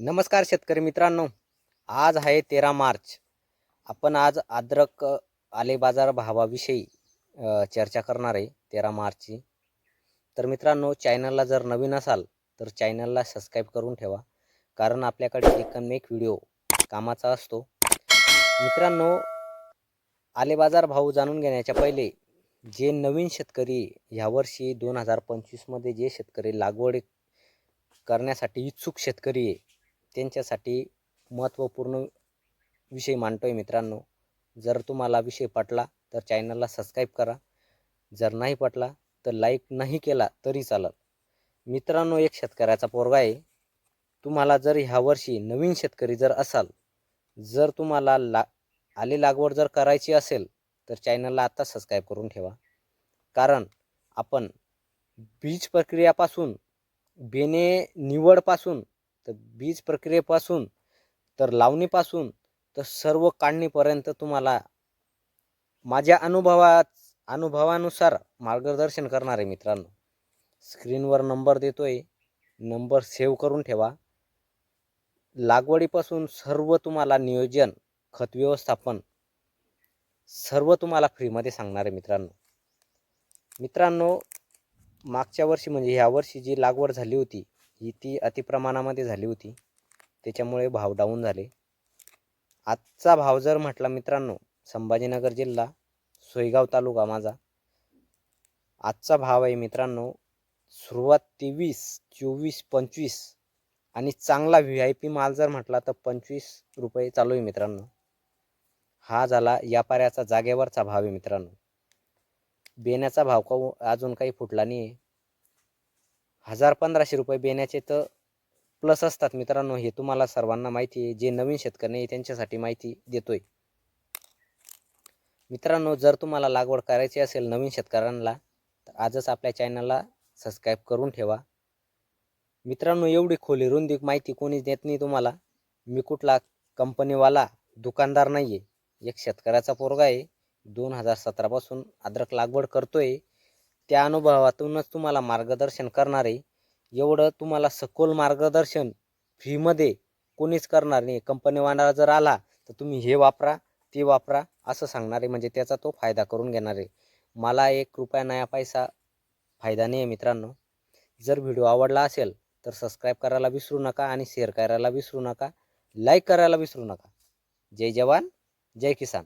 नमस्कार शेतकरी मित्रांनो. आज आहे तेरा मार्च. आपण आज अद्रक आले बाजार भावाविषयी चर्चा करणार आहे तेरा मार्चची. तर मित्रांनो चॅनलला जर नवीन असाल तर चॅनलला सबस्क्राईब करून ठेवा. कारण आपल्याकडे एकमेक व्हिडिओ कामाचा असतो. मित्रांनो आले बाजार भाव जाणून घेण्याच्या पहिले जे नवीन शेतकरी ह्यावर्षी दोन हजार पंचवीसमध्ये जे शेतकरी लागवड करण्यासाठी इच्छुक शेतकरी आहे त्यांच्यासाठी महत्त्वपूर्ण विषय मांडतो आहे मित्रांनो. जर तुम्हाला विषय पटला तर चॅनलला सबस्क्राईब करा. जर नाही पटला तर लाईक नाही केला तरी चालत मित्रांनो एक शेतकऱ्याचा पोरगा आहे. तुम्हाला जर ह्या वर्षी नवीन शेतकरी जर असाल जर तुम्हाला ला आली लागवड जर करायची असेल तर चॅनलला आत्ता सबस्क्राईब करून ठेवा. कारण आपण बीज प्रक्रियापासून बेने निवडपासून तर बीज प्रक्रियेपासून तर लावणीपासून तर सर्व काढणीपर्यंत तुम्हाला माझ्या अनुभवात अनुभवानुसार मार्गदर्शन करणार आहे मित्रांनो. स्क्रीनवर नंबर देतोय. नंबर सेव्ह करून ठेवा. लागवडीपासून सर्व तुम्हाला नियोजन खत व्यवस्थापन सर्व तुम्हाला फ्रीमध्ये सांगणार आहे मित्रांनो. मित्रांनो मागच्या वर्षी म्हणजे ह्या वर्षी जी लागवड झाली होती ही ती अतिप्रमाणामध्ये झाली होती. त्याच्यामुळे भाव डाऊन झाले. आजचा भाव जर म्हटला मित्रांनो संभाजीनगर जिल्हा सोयगाव तालुका माझा आजचा भाव आहे मित्रांनो सुरुवात तेवीस चोवीस पंचवीस आणि चांगला व्ही आय पी माल जर म्हटला तर पंचवीस रुपये चालू आहे मित्रांनो. हा झाला व्यापाऱ्याचा जागेवरचा भाव आहे मित्रांनो. बेण्याचा भाव का अजून काही फुटला नाही आहे हजार पंधराशे रुपये बेण्याचे तर प्लस असतात मित्रांनो. हे तुम्हाला सर्वांना माहिती आहे. जे नवीन शेतकरी आहे त्यांच्यासाठी माहिती देतोय. मित्रांनो जर तुम्हाला लागवड करायची असेल नवीन शेतकऱ्यांना तर आजच आपल्या चॅनलला सबस्क्राईब करून ठेवा. मित्रांनो एवढी खोली रुंदी माहिती कोणीच देत नाही तुम्हाला. मी कुठला कंपनीवाला दुकानदार नाही आहे एक शेतकऱ्याचा पोरगा आहे. दोन हजार सतरापासून अद्रक लागवड करतोय. त्या अनुभवातूनच तुम्हाला मार्गदर्शन करणार आहे. एवढं तुम्हाला सखोल मार्गदर्शन फ्रीमध्ये कोणीच करणार नाही. कंपनीवाला जर आला तर तुम्ही हे वापरा ते वापरा असं सांगणार आहे. म्हणजे त्याचा तो फायदा करून घेणार आहे. मला एक रुपया नया पैसा फायदा नाही आहे मित्रांनो. जर व्हिडिओ आवडला असेल तर सबस्क्राईब करायला विसरू नका आणि शेअर करायला विसरू नका. लाईक करायला विसरू नका. जय जवान जय किसान.